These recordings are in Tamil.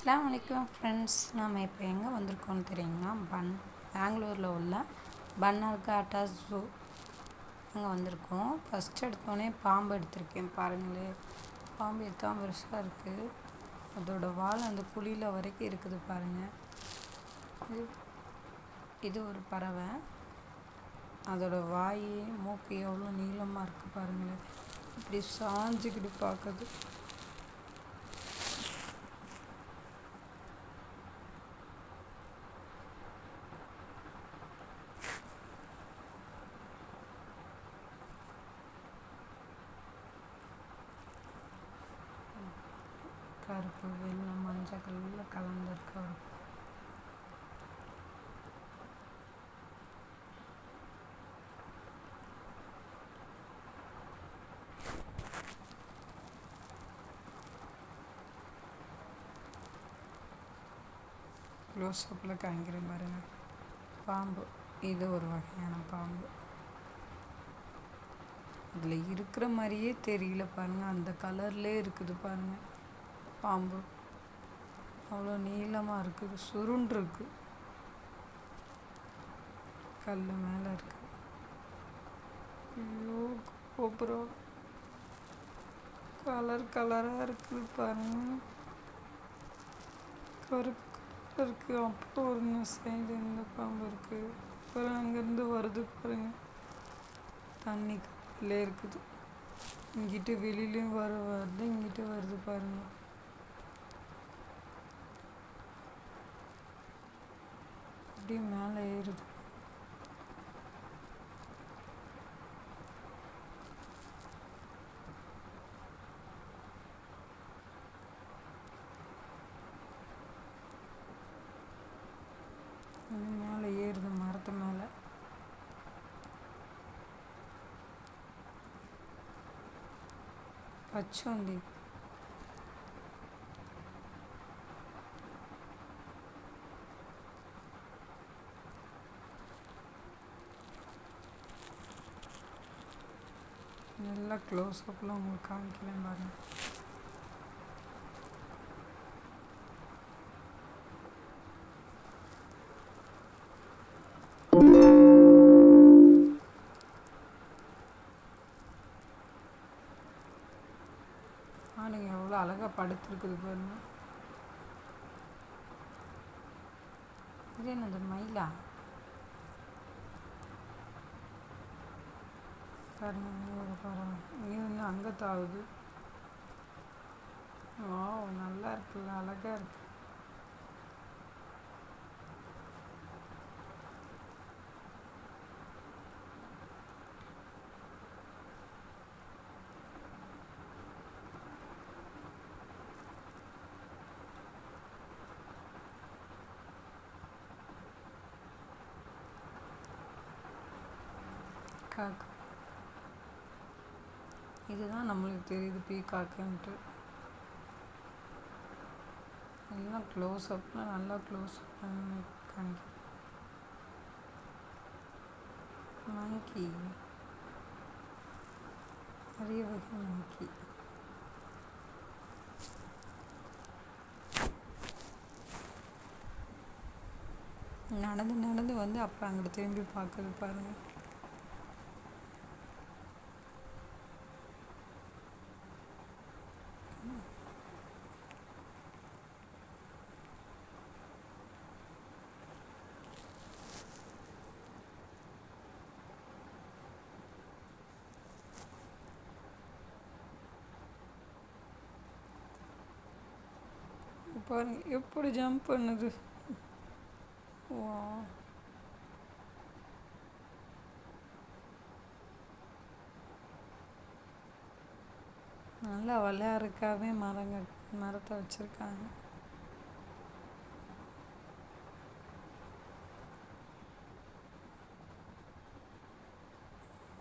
அஸ்லாம் வலைக்கம் ஃப்ரெண்ட்ஸ் நாம் இப்போ எங்கே வந்திருக்கோம்னு தெரியுங்களா? பன் பெங்களூரில் உள்ள பன்னர்காட்டா ஜூ அங்கே வந்திருக்கோம். ஃபஸ்ட் எடுத்தோடனே பாம்பு எடுத்திருக்கேன் பாருங்களேன் பாம்பு எத்தான் பெருசாக இருக்குது அதோட வால் அந்த குழியில் வரைக்கும் இருக்குது பாருங்கள் இது இது ஒரு பறவை. அதோட வாய் மூக்கு எவ்வளோ நீளமாக இருக்குது பாருங்களேன் இப்படி சாஞ்சிக்கிட்டு பார்க்குது கருப்பு வெள்ளை மஞ்சள் கலரில் கலந்துருக்கு ஒரு க்ளோஸ்அப்பில் காமிக்கிறேன் பாருங்கள் பாம்பு. இது ஒரு வகையான பாம்பு. அதில் இருக்கிற மாதிரியே தெரியல பாருங்கள் அந்த கலர்லேயே இருக்குது பாருங்கள் பாம்பு. அவ்வளோ நீளமாக இருக்குது சுருண்டிருக்கு. கல் மேலே இருக்கு. ஐயோ கோபுரம். கலர் கலராக இருக்குது பாருங்க. கருப்பு கலர் அப்புறம் ஒரு சைடு இந்த பாம்பு இருக்குது அப்புறம் அங்கேருந்து வருது பாருங்க. தண்ணி கலர்ல இருக்குது. இங்கிட்டு வெளியிலையும் வர வருது இங்கிட்டு வருது பாருங்கள் அப்படியே மேலே ஏறுது. மேலே ஏறுது மரத்து மேலே. பச்சோந்தி. நல்லா க்ளோஸ் அப்பில் உங்களுக்கு காமிக்கிறேன் பாருங்க. ஆளுங்க எவ்வளோ அழகாக படுத்துருக்குது பாருங்க. இது என்னது மயிலா? பாருங்க இங்கே ஒரு பறவை இங்கே வந்து அங்கே தாவுது ஓ நல்லா இருக்குல்ல அழகாக இருக்கு. காக்கா. இதுதான் நம்மளுக்கு தெரியுது பீகாக்குன்ட்டு எல்லாம் க்ளோஸ் அப்பில் நல்லா க்ளோஸ் அப் பண்ணி காமிக்க மங்கி. நிறைய வகை மங்கி. நடந்து நடந்து வந்து அப்புறம் அங்கிட்டு திரும்பி பார்க்குறது பாருங்கள் பாருங்க எப்படி ஜம்ப் பண்ணுது? வா நல்லா விளையாடுறதுக்காகவே மரங்கள் மரத்தை வச்சுருக்காங்க.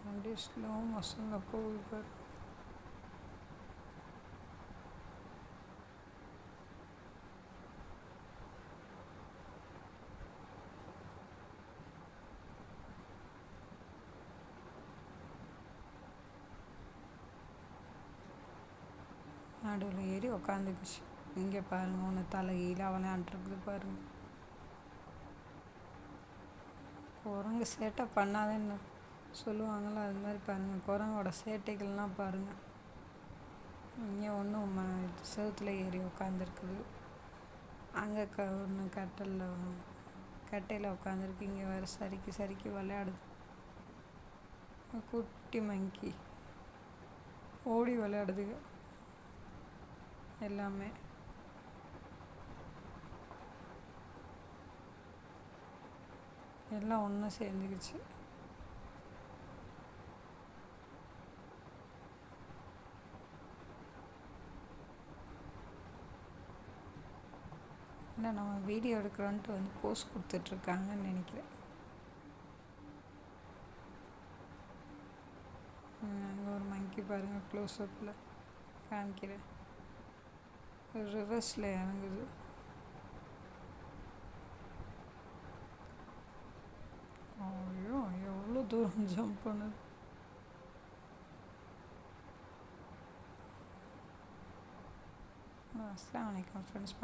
அப்படியே ஸ்லோ மோஷனில் போகுது பாரு. நடுவில் ஏறி உக்காந்துக்குச்சு. இங்கே பாருங்க ஒன்று தலையில் விளையாண்டுருக்குது பாருங்க குரங்கு சேட்டை பண்ணாதேன்னு சொல்லுவாங்கள்ல அது மாதிரி பாருங்கள் குரங்கோட சேட்டைகள்லாம் பாருங்கள் இங்கே ஒன்றும் ம செவுத்துல ஏறி உட்காந்துருக்குது அங்கே க ஒன்று கட்டலில் கட்டையில் உட்காந்துருக்கு இங்கே வேறு சறுக்கி சறுக்கி விளையாடுது. குட்டி மங்கி ஓடி விளையாடுதுங்க எல்லாமே. எல்லாம் ஒன்று சேர்ந்துக்கிச்சு. இல்லை நம்ம வீடியோ எடுக்கிறோன்ட்டு வந்து போஸ்ட் கொடுத்துட்ருக்காங்கன்னு நினைக்கிறேன். அங்கே ஒரு மங்கி பாருங்கள் க்ளோஸ்அப்பில் காமிக்கிறேன். ரிவர்ஸில் இறங்குது ஐயோ எவ்வளோ தூரம் ஜம்ப் பண்ணுது அஸ்லாம் வலைக்கம் ஃப்ரெண்ட்ஸ்